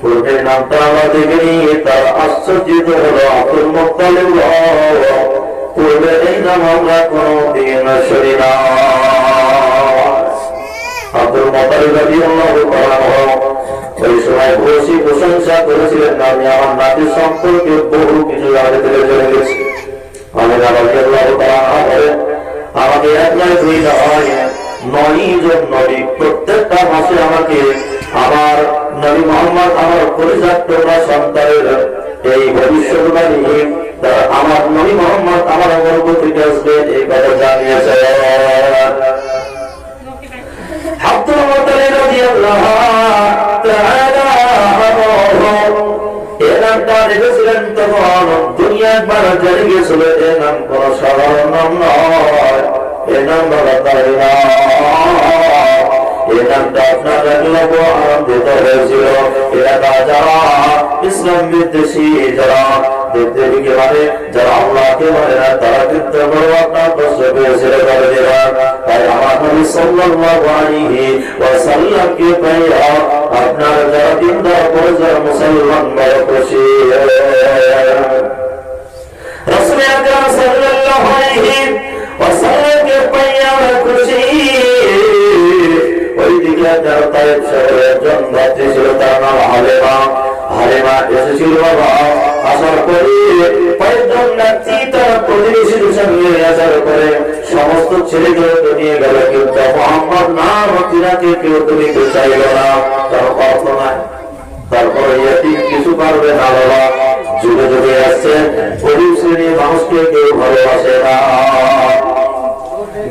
পূর্বের নামটা আমরা দেখিনি তার আশ্চর্যিত হলো আব্দুল মুক্তালিব পূর্বে এই নাম আমরা কোনোদিন শুনি না। আব্দুল মুতালিব রাদিয়াল্লাহু তাআলা ওই সময় বসি প্রশংসা করেছিলেন আমাকে নয় নয় মাসে আমাকে, আমার নবী মোহাম্মদ, আমার পরিচাক্ত সন্তানের এই ভবিষ্যৎবাণী আমার নবী মোহাম্মদ আমার অনুভূতিতে আসবে, এই কথা জানিয়েছে আব্দুল তখন দুনিয়া এ তাই না এই নামটা আপনার রাখলে আনন্দিত হয়েছিল এলাকা যারা ইসলাম বিদ্বেষী যারা দেবদেবীকে মানে যারা আল্লাহকে মানে না তারা কিন্তু বড় আপনার কষ্ট পেয়েছিল করে দেবার তাই আমার নবী সাল্লাল্লাহু আলাইহি ওয়াসাল্লামকে পাইয়া আপনার যারা দিনদার পরিবার মুসলমান বড় খুশি যারা তায়েব সমস্ত ছেলেগুলো নিয়ে গেল কিন্তু মোহাম্মদ নাম তিনাকে কেউ তো নিতে চাইল না তারপরে কিছু পারবে না বাবা যুগে যুগে আসছে গরিব শ্রেণির মানুষকে কেউ ভালোবাসে না।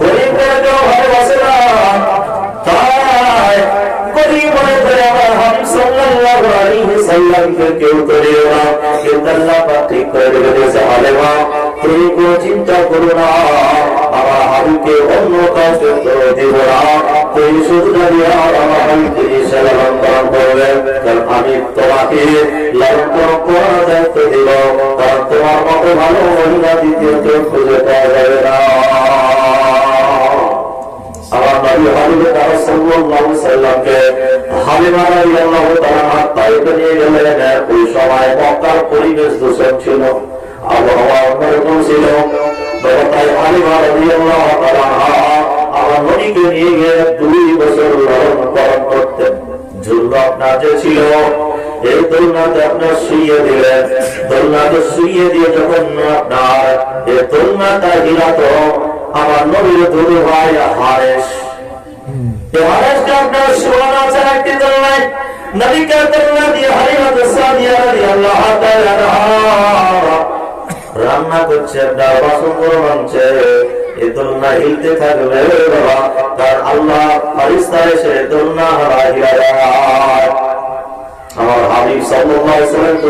গরিবরা কেউ ভালোবাসে না তাই গরিব মনে করে আমার হাবিব সাল্লাল্লাহু আলাইহি সাল্লামকে কেউ করিও না কিন্তু আল্লাহ পাক ঠিক করে রেখেছে হালেমা তুমি কোনো চিন্তা করো না আমার হাবিবকে অন্য কাউকে করে দেব না। তুমি শুধু দাঁড়িয়ে আমার হাবিবকে সালাম পালন করবে। কারণ আমি তোমাকে লালন করার দায়িত্ব দিব। কারণ তোমার মতো ভালো মহিলা দ্বিতীয় কেউ খুঁজে পাওয়া যাবে না। নবী হাবিব তারা সাল্লাল্লাহু সাল্লামকে হালিমা রাদিয়াল্লাহু তাআলা তাইফে নিয়ে গেলেন। ওই সময় মক্কার পরিবেশ দূষণ ছিল, আবহাওয়া অন্যরকম ছিল। আমার নবীর দুরু ভাই হারেস হারেসকে আপনার শোয়ান আছে একটি দোলনায় নবীকে দোলনা দিয়ে হারিমাত সাদিয়া রাদিয়াল্লাহু তাআলা রান্না করছে আপনার আমার হাবিব সাল্লাল্লাহু আলাইহি ওয়াসাল্লাম তো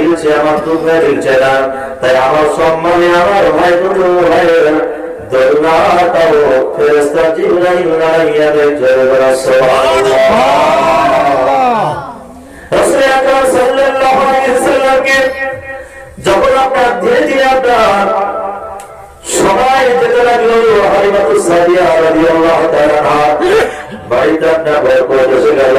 হিলছে আমার দোলনা হিলছে না। তাই আমার সম্মানে আমার ভাই দুটো ভাইয়ের দোলনাটাও ফেরেস্তা জিবরাইল নাইয়া জয় বলা রাসূল আকরাম সাল্লাল্লাহু আলাইহি ওয়াসাল্লামকে যখন আপনার ধীরে ধীরে আপনার সবাই যেতে লাগল হালিমাতু সাদিয়া রাদিয়াল্লাহু তাআলা। বাড়িতে আপনার বরকত এসে গেল।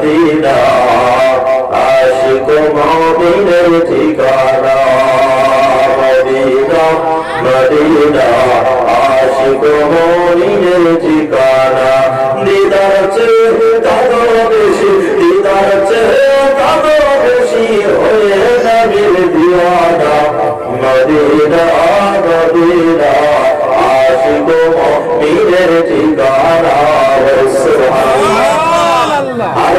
মদিনা, আশিক মুমিনের ঠিকানা। মদিনা মদিনা, আশিক মুমিনের ঠিকানা। দিদার চেয়ে কারও বেশি, দিদার চেয়ে কারও বেশি হয়ে নবীর দিওয়ানা। মদিনা মদিনা, আশিক মুমিনের ঠিকানা।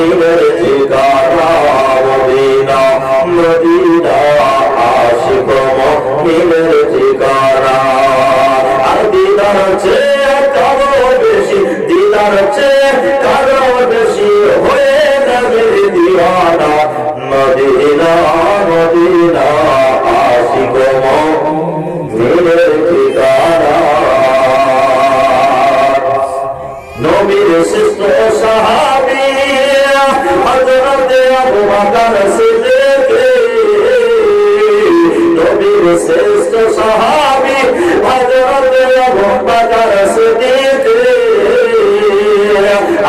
মুমিনের ঠিকানা মদিনা মদিনা আশিক মুমিনের ঠিকানা আর দিদার চেয়ে কারও বেশি দিদার চেয়ে কারও বেশি হয়ে যাবে নবীর শ্রেষ্ঠ সাহাবী হযরত আবু বকর সিদ্দিক নবীর শ্রেষ্ঠ সাহাবী হযরত আবু বকর সিদ্দিক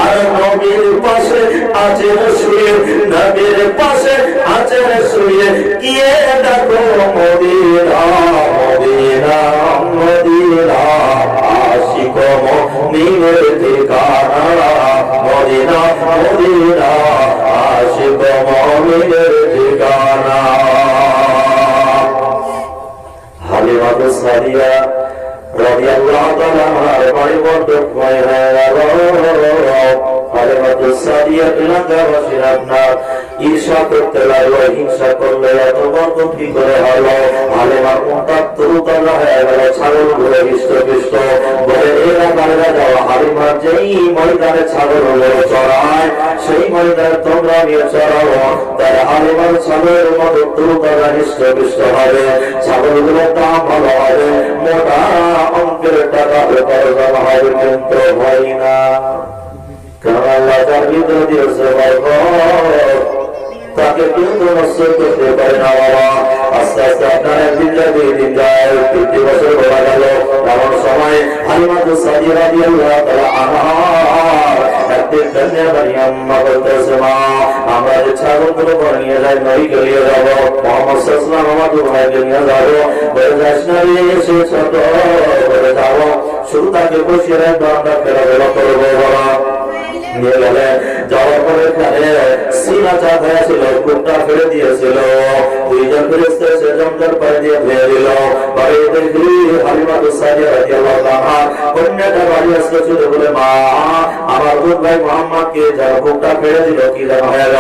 আর নবীর পাশে আছেন শুয়ে নবীর পাশে আছেন শুয়ে গিয়ে দেখো মদিনা ঈর্ষা করতে লাগল, হিংসা করলে এত বর্গ কি করে হলো হালিমার মুখটা তরুতাজা হয়ে গেল, ছাগল ঘুরে হৃষ্ট বলে যাওয়া হালিমার যেই ময়দানে ছাগল হলো চড়ায় সেই ময়দানে তোমরা নিয়ে চড়াও। তাই হালিমার ছাগলের মতো হৃষ্ট হবে। দাম ভালো হবে। মোটা অঙ্কের টাকা না। কারণ আল্লাহ তার দিয়েছে তাকে কিন্তু নষ্ট করতে পারে না বাবা। আস্তে আস্তে আপনার একদিন দুই দিন যায়। ফিফটি বছর হয়ে গেল, এমন সময় হালিমাতু মা বলতেছে মা। আমরা যে ছাগলগুলো করে নিয়ে যাই নই গলিয়ে যাব, মোহাম্মদ সাল্লাল্লাহু আমাকে ভাইকে নিয়ে যাব। বলে, যাস না রে এসে ছোট, বলে যাব শুধু তাকে বসিয়ে রাখব, আমরা করব বাবা। দিয়ে ধুয়ে দিল। পরে দেখি হালিমাতু সাদিয়া রাদিয়াল্লাহু তাআলা কন্যাটা বাড়ি আসতে ছিল বলে, মা, আমার দুধ ভাই মোহাম্মদকে যার বুকটা ফেলে দিল, কি যেন গেল।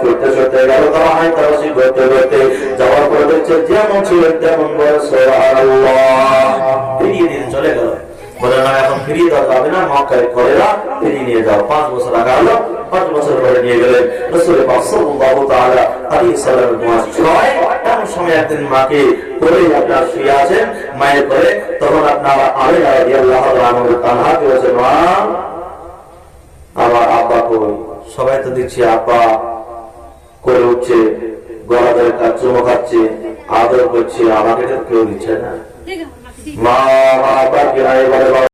ছুটতে ছুটতে গেল, তারা হাই তারাসি করতে করতে যাওয়ার পরে দেখছে যেমন ছিলেন তেমন বয়স ফিরিয়ে দেওয়া যাবে না মক্কায় ফিরিয়ে নিয়ে যাও পাঁচ বছর আগে পাঁচ বছর পরে নিয়ে গেলেন রসুল সাল্লামের মাস ছয়। এমন সময় একদিন মাকে করে আপনার শুয়ে আছেন? মায়ের করে তখন আপনার বলছে মা? আমার আব্বা কই? সবাই তো দেখছি আব্বা করে উঠছে গলা ধরে চুমো খাচ্ছে আদর করছে আমাকে তো কেউ দিচ্ছে না। মা আব্বা কি বাবা